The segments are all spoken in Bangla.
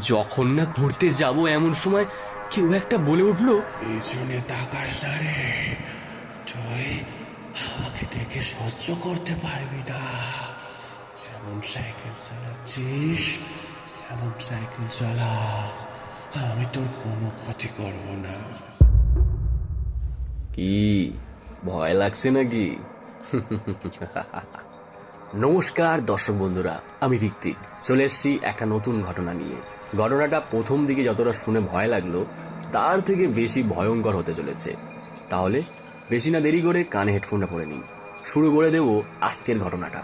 যখন না ঘুরতে যাব এমন সময় কেউ একটা বলে উঠল পিছনে তাকাস না রে তুই আমাকে দেখে সহ্য করতে পারবি না। যেমন সাইকেল চালাচ্ছিস তেমন সাইকেল চালা। আমি তোর কোনো ক্ষতি করব না। কি? ভয় লাগছে নাকি? নমস্কার, দর্শক বন্ধুরা, আমি ঋত্বিক। চলে এসেছি একটা নতুন ঘটনা নিয়ে। ঘটনাটা প্রথম দিকে যতটা শুনে ভয় লাগল, তার থেকে বেশি ভয়ঙ্কর হতে চলেছে। তাহলে বেশি না দেরি করে কানে হেডফোনটা পরে নিন। শুরু করে দেব আজকের ঘটনাটা।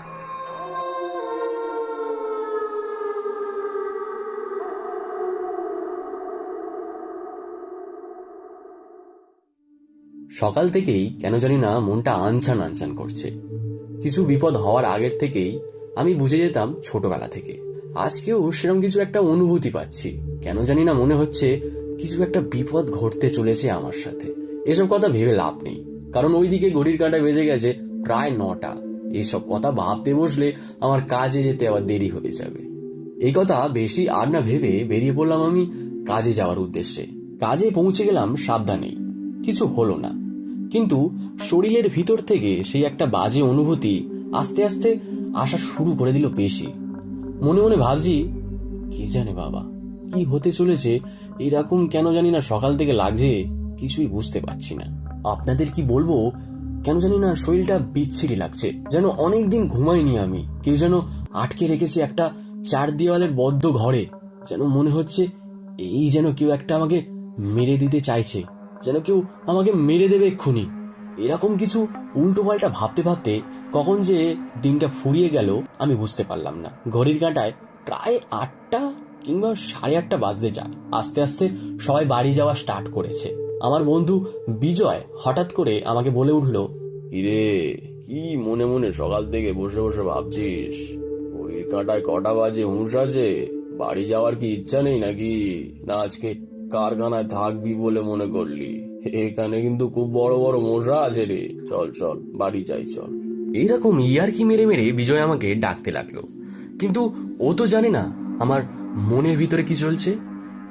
সকাল থেকেই কেন জানি না মনটা আনছান আনছান করছে। কিছু বিপদ হওয়ার আগের থেকেই আমি বুঝে যেতাম ছোটবেলা থেকে। আজকেও সেরকম কিছু একটা অনুভূতি পাচ্ছি। কেন জানি না মনে হচ্ছে কিছু একটা বিপদ ঘটতে চলেছে আমার সাথে। এসব কথা ভেবে লাভ নেই। কারণ ওইদিকে ঘড়ির কাঁটা বেজে গেছে প্রায় নটা। এইসব কথা ভাবতে বসলে আমার কাজে যেতে আবার দেরি হয়ে যাবে। এই কথা বেশি আর না ভেবে বেরিয়ে পড়লাম আমি কাজে যাওয়ার উদ্দেশ্যে। কাজে পৌঁছে গেলাম সাবধানেই। কিছু হলো না। কিন্তু শরীরের ভিতর থেকে সেই একটা বাজে অনুভূতি আস্তে আস্তে আসা শুরু করে দিল বেশি মনে মনে ভাবছি, কে জানে বাবা, কি হতে চলেছে, এরকম কেন জানি না সকাল থেকে লাগছে, কিছুই বুঝতে পারছি না। আপনাদের কি বলব, কেন জানি না শরীরটা বিচ্ছিরি লাগছে, যেন অনেকদিন ঘুমাইনি আমি, কেউ যেন আটকে রেখেছি একটা চার দেওয়ালের বদ্ধ ঘরে, যেন মনে হচ্ছে এই যেন কেউ একটা আমাকে মেরে দিতে চাইছে। যেন কেউ আমাকে মেরে দেবে এক্ষুনি। এরকম কিছু উল্টো পাল্টা ভাবতে ভাবতে কখন যে দিনটা ফুরিয়ে গেল, আমি বুঝতে পারলাম না। ঘড়ির কাঁটায় প্রায় আটটা কিংবা সাড়ে আটটা বাজতে যায়। আস্তে আস্তে সবাই বাড়ি যাওয়া স্টার্ট করেছে। আমার বন্ধু বিজয় হঠাৎ করে আমাকে বলে উঠল ইরে কি মনে মনে সকাল থেকে বসে বসে ভাবছিস? ঘড়ির কাঁটায় কটা বাজে হুঁশ আছে? বাড়ি যাওয়ার কি ইচ্ছা নেই নাকি? না আজকে কারখানায় থাকবি বলে মনে করলি। এখানে কিন্তু খুব বড় বড় মশা আছে রে। চল চল, বাড়ি যাই, চল। এইরকম ইয়ারকি মেরে মেরে বিজয় আমাকে ডাকতে লাগল। কিন্তু ও তো জানে না আমার মনের ভিতরে কি চলছে।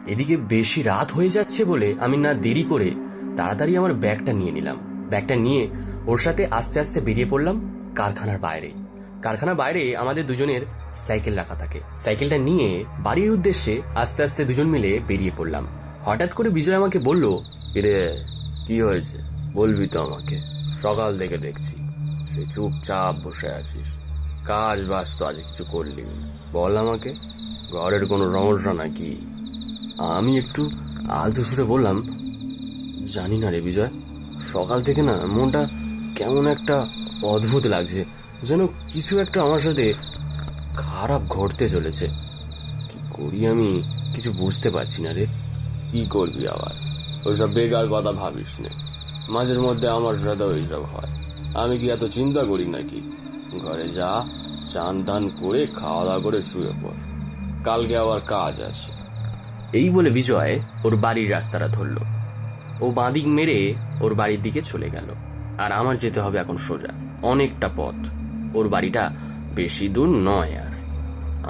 এদিকে বেশি রাত হয়ে যাচ্ছে বলে আমি না দেরি করে তাড়াতাড়ি আমার ব্যাগটা নিয়ে নিলাম। ব্যাগটা নিয়ে ওর সাথে আস্তে আস্তে বেরিয়ে পড়লাম কারখানার বাইরে। কারখানার বাইরে আমাদের দুজনের সাইকেল রাখা থাকে। সাইকেলটা নিয়ে বাড়ির উদ্দেশ্যে আস্তে আস্তে দুজন মিলে বেরিয়ে পড়লাম। হঠাৎ করে বিজয় আমাকে বলল কিরে কি হয়েছে? বলবি তো আমাকে। সকাল থেকে দেখছি সে চুপচাপ বসে আছিস। কাজ বাজ তো আজ কিছু করলি না। বল আমাকে ঘরের কোনো সমস্যা নাকি? আমি একটু আলতো সুরে বললাম জানি না রে বিজয় সকাল থেকে না মনটা কেমন একটা অদ্ভুত লাগছে যেন কিছু একটা আমার সাথে খারাপ ঘটতে চলেছে। কি করি আমি? কিছু বুঝতে পারছি না রে। কি করবি আবার? ওইসব বেকার কথা ভাবিস নে। মাঝের মধ্যে আমার সাথে ওইসব হয়। আমি কি এত চিন্তা করি নাকি? ঘরে যা, চান টান করে খাওয়া দাওয়া করে শুয়ে পড়। কালকে আবার কাজ আছে। এই বলে বিজয় ওর বাড়ির রাস্তাটা ধরল। ও বাঁদিক মেরে ওর বাড়ির দিকে চলে গেল। আর আমার যেতে হবে এখন সোজা। অনেকটা পথ। ওর বাড়িটা বেশি দূর নয় আর।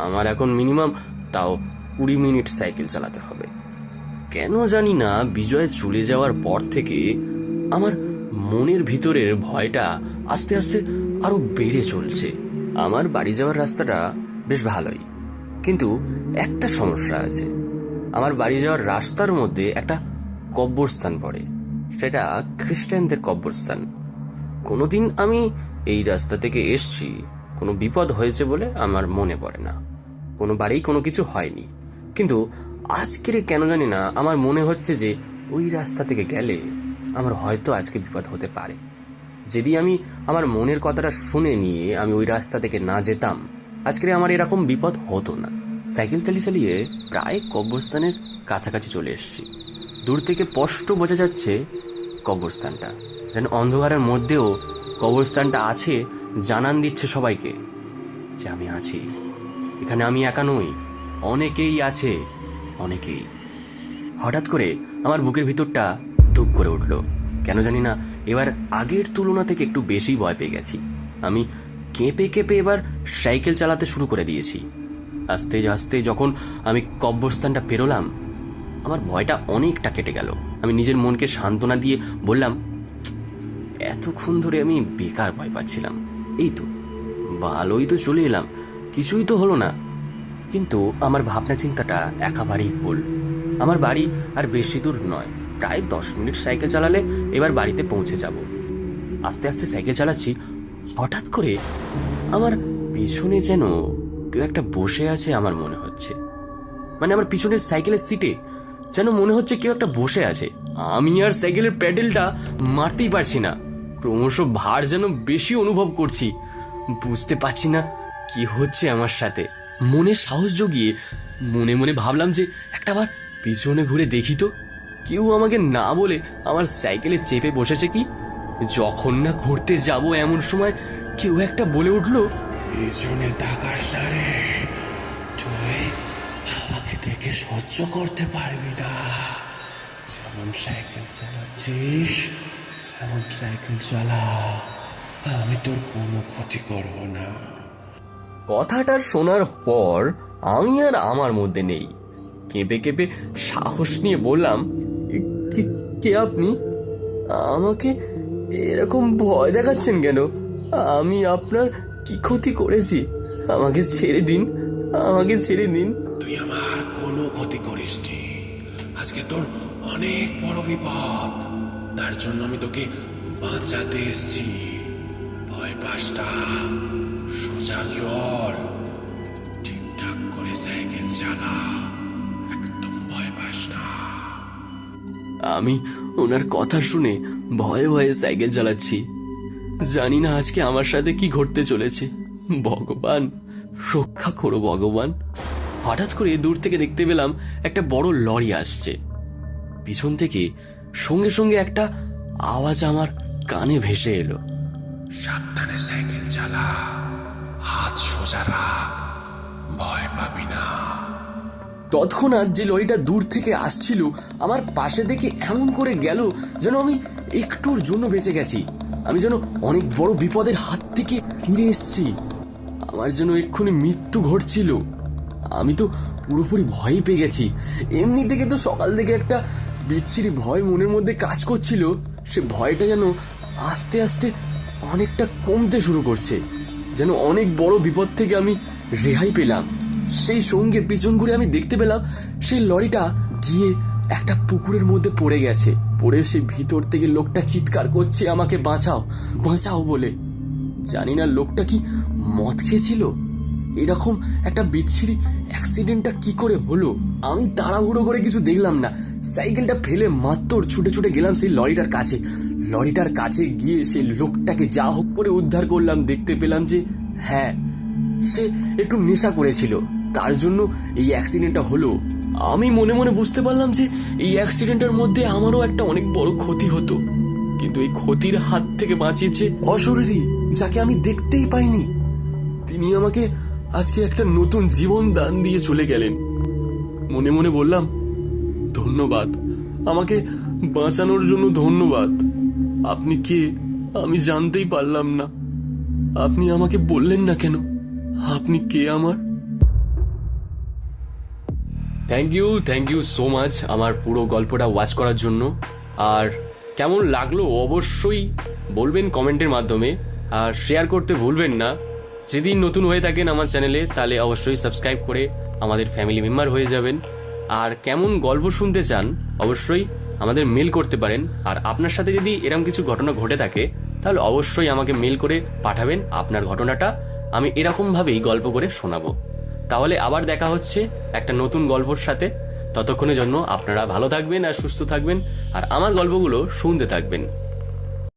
আমার এখন মিনিমাম তাও কুড়ি মিনিট সাইকেল চালাতে হবে। কেন জানি না বিজয় চলে যাওয়ার পর থেকে আমার মনের ভিতরের ভয়টা আস্তে আস্তে আরও বেড়ে চলছে। আমার বাড়ি যাওয়ার রাস্তাটা বেশ ভালোই। কিন্তু একটা সমস্যা আছে। আমার বাড়ি যাওয়ার রাস্তার মধ্যে একটা কব্বরস্থান পড়ে। সেটা খ্রিস্টানদের কব্বরস্থান কোনোদিন আমি এই রাস্তা থেকে এসছি, কোনো বিপদ হয়েছে বলে আমার মনে পড়ে না। কোনো বাড়িই কোনো কিছু হয়নি। কিন্তু আজকের কেন জানি না আমার মনে হচ্ছে যে ওই রাস্তা থেকে গেলে আমার হয়তো আজকে বিপদ হতে পারে। যদি আমি আমার মনের কথাটা শুনে নিয়ে আমি ওই রাস্তা থেকে না যেতাম, আজকে আমার এরকম বিপদ হতো না। সাইকেল চালিয়ে চালিয়ে প্রায় কবরস্থানের কাছাকাছি চলে এসেছি। দূর থেকে স্পষ্ট বোঝা যাচ্ছে কবরস্থানটা। যেন অন্ধকারের মধ্যেও কবরস্থানটা আছে, জানান দিচ্ছে সবাইকে যে আমি আছি। এখানে আমি একা নই, অনেকেই আছে। অনেকেই। হঠাৎ করে আমার বুকের ভিতরটা ধূপ করে উঠল। কেন জানি না, এবার আগের তুলনা থেকে একটু বেশি ভয় পেয়ে গেছি। আমি কেঁপে কেঁপে এবার সাইকেল চালাতে শুরু করে দিয়েছি। আস্তে আস্তে যখন আমি কব্যস্থানটা পেরোলাম, আমার ভয়টা অনেকটা কেটে গেল। আমি নিজের মনকে সান্ত্বনা দিয়ে বললাম, এতক্ষণ ধরে আমি বেকার ভয় পাচ্ছিলাম। এই তো, ভালোই তো চলে এলাম। কিছুই তো হলো না। কিন্তু আমার ভাবনা চিন্তাটা একেবারেই ভুল। আমার বাড়ি আর বেশি দূর নয়। প্রায় দশ মিনিট সাইকেল চালালে এবার বাড়িতে পৌঁছে যাব। আস্তে আস্তে সাইকেল চালাচ্ছি, হঠাৎ করে আমার পিছনে যেন কেউ একটা বসে আছে আমার মনে হচ্ছে। মানে আমার পিছনের সাইকেলের সিটে যেন মনে হচ্ছে কেউ একটা বসে আছে। আমি আর সাইকেলের প্যাডেলটা মারতেই পারছি না। ক্রমশ ভার যেন বেশি অনুভব করছি। বুঝতে পারছি না কি হচ্ছে আমার সাথে। মনে সাহস জগিয়ে মনে মনে ভাবলাম যে একটা আবার পিছনে ঘুরে দেখি তো। কেউ আমাকে না বলে আমার সাইকেলে চেপে বসেছে কি? যখন না ঘুরতে যাব এমন সময় কেউ একটা বলে উঠল, পিছনে তাকাস না রে। তুই আমাকে দেখে সহ্য করতে পারবি না। যেমন সাইকেল চালাচ্ছিস, তেমন সাইকেল চালা। আমি তোর কোনো ক্ষতি করব না। কথাটা শোনার পর আমি আর আমার মধ্যে নেই। কেঁপে কেঁপে সাহস নিয়ে বললাম, "কে- আপনি? আমাকে এরকম ভয় দেখাচ্ছেন কেন? আমি আপনার কি ক্ষতি করেছি? আমাকে ছেড়ে দিন, আমাকে ছেড়ে দিন। তুই আমার কোনো ক্ষতি করিসনি আজকে তোর অনেক বড় বিপদ। তার জন্য আমি তোকে বাঁচাতে এসেছি। ভয় পাস সোজা চল। ঠিকঠাক করে সাইকেল চালা। একদম ভয় পাস না। আমি ওনার কথা শুনে ভয়ে ভয়ে সাইকেল চালাচ্ছি। জানি না আজকে আমার সাথে কি ঘটতে চলেছে। ভগবান রক্ষা করো ভগবান। হঠাৎ করে দূর থেকে দেখতে পেলাম একটা বড় লরি আসছে। পিছন থেকে সঙ্গে সঙ্গে একটা আওয়াজ আমার কানে ভেসে এলো। সাবধানে সাইকেল চালা। হাত সোজা রাখ। ভয় পাবি না। তৎক্ষণাৎ যে লরিটা দূর থেকে আসছিল, আমার পাশে থেকে এমন করে গেল যেন আমি একটুর জন্য বেঁচে গেছি। আমি যেন অনেক বড় বিপদের হাত থেকে ফিরে এসেছি। আমার যেন এক্ষুনি মৃত্যু ঘটছিল। আমি তো পুরোপুরি ভয়ই পেয়ে গেছি। এমনি থেকে তো সকাল থেকে একটা বিচ্ছিরি ভয় মনের মধ্যে কাজ করছিল। সে ভয়টা যেন আস্তে আস্তে অনেকটা কমতে শুরু করছে। যেন অনেক বড় বিপদ থেকে আমি রেহাই পেলাম। সেই সঙ্গে পিছন ঘুরে আমি দেখতে পেলাম, সেই লরিটা গিয়ে একটা পুকুরের মধ্যে পড়ে গেছে। পড়ে সে ভিতর থেকে লোকটা চিৎকার করছে, আমাকে বাঁচাও বাঁচাও বলে। জানি না লোকটা কি মদ খেয়েছিল? এরকম একটা বিচ্ছিরি অ্যাক্সিডেন্টটা কি করে হলো? আমি তাড়াহুড়ো করে কিছু দেখলাম না। সাইকেলটা ফেলে মাত্র ছুটে ছুটে গেলাম সেই লরিটার কাছে। লরিটার কাছে গিয়ে সে লোকটাকে যা হোক করে উদ্ধার করলাম, দেখতে পেলাম যে হ্যাঁ সে একটু নেশা করেছিল। তার জন্য এই অ্যাক্সিডেন্টটা হলো। আমি মনে মনে বুঝতে পারলাম যে, এই অ্যাক্সিডেন্টের মধ্যে আমারও একটা অনেক বড় ক্ষতি হতো। কিন্তু এই ক্ষতির হাত থেকে বাঁচিয়েছে অশরীরী, যাকে আমি দেখতেই পাইনি। তিনি আমাকে আজকে একটা নতুন জীবন দান দিয়ে চলে গেলেন। মনে মনে বললাম, ধন্যবাদ। আমাকে বাঁচানোর জন্য ধন্যবাদ। আপনি কে আমি জানতেই পারলাম না। আপনি আমাকে বললেন না কেন? আপনি কে আমার? Thank you thank you so much আমার পুরো গল্পটা ওয়াচ করার জন্য। আর কেমন লাগল অবশ্যই বলবেন কমেন্টের মাধ্যমে। আর শেয়ার করতে ভুলবেন না। যেদিন নতুন হয়ে থাকেন আমার চ্যানেলে তাহলে অবশ্যই সাবস্ক্রাইব করে আমাদের ফ্যামিলি মেম্বার হয়ে যাবেন। আর কেমন গল্প শুনতে চান, অবশ্যই আমাদের মেল করতে পারেন। আর আপনার সাথে যদি এরম কিছু ঘটনা ঘটে থাকে, তাহলে অবশ্যই আমাকে মেল করে পাঠাবেন আপনার ঘটনাটা। আমি এরকমভাবেই গল্প করে শোনাবো। তাহলে আবার দেখা হচ্ছে একটা নতুন গল্পর সাথে। ততক্ষণের জন্য আপনারা ভালো থাকবেন আর সুস্থ থাকবেন। আর আমার গল্পগুলো শুনতে থাকবেন।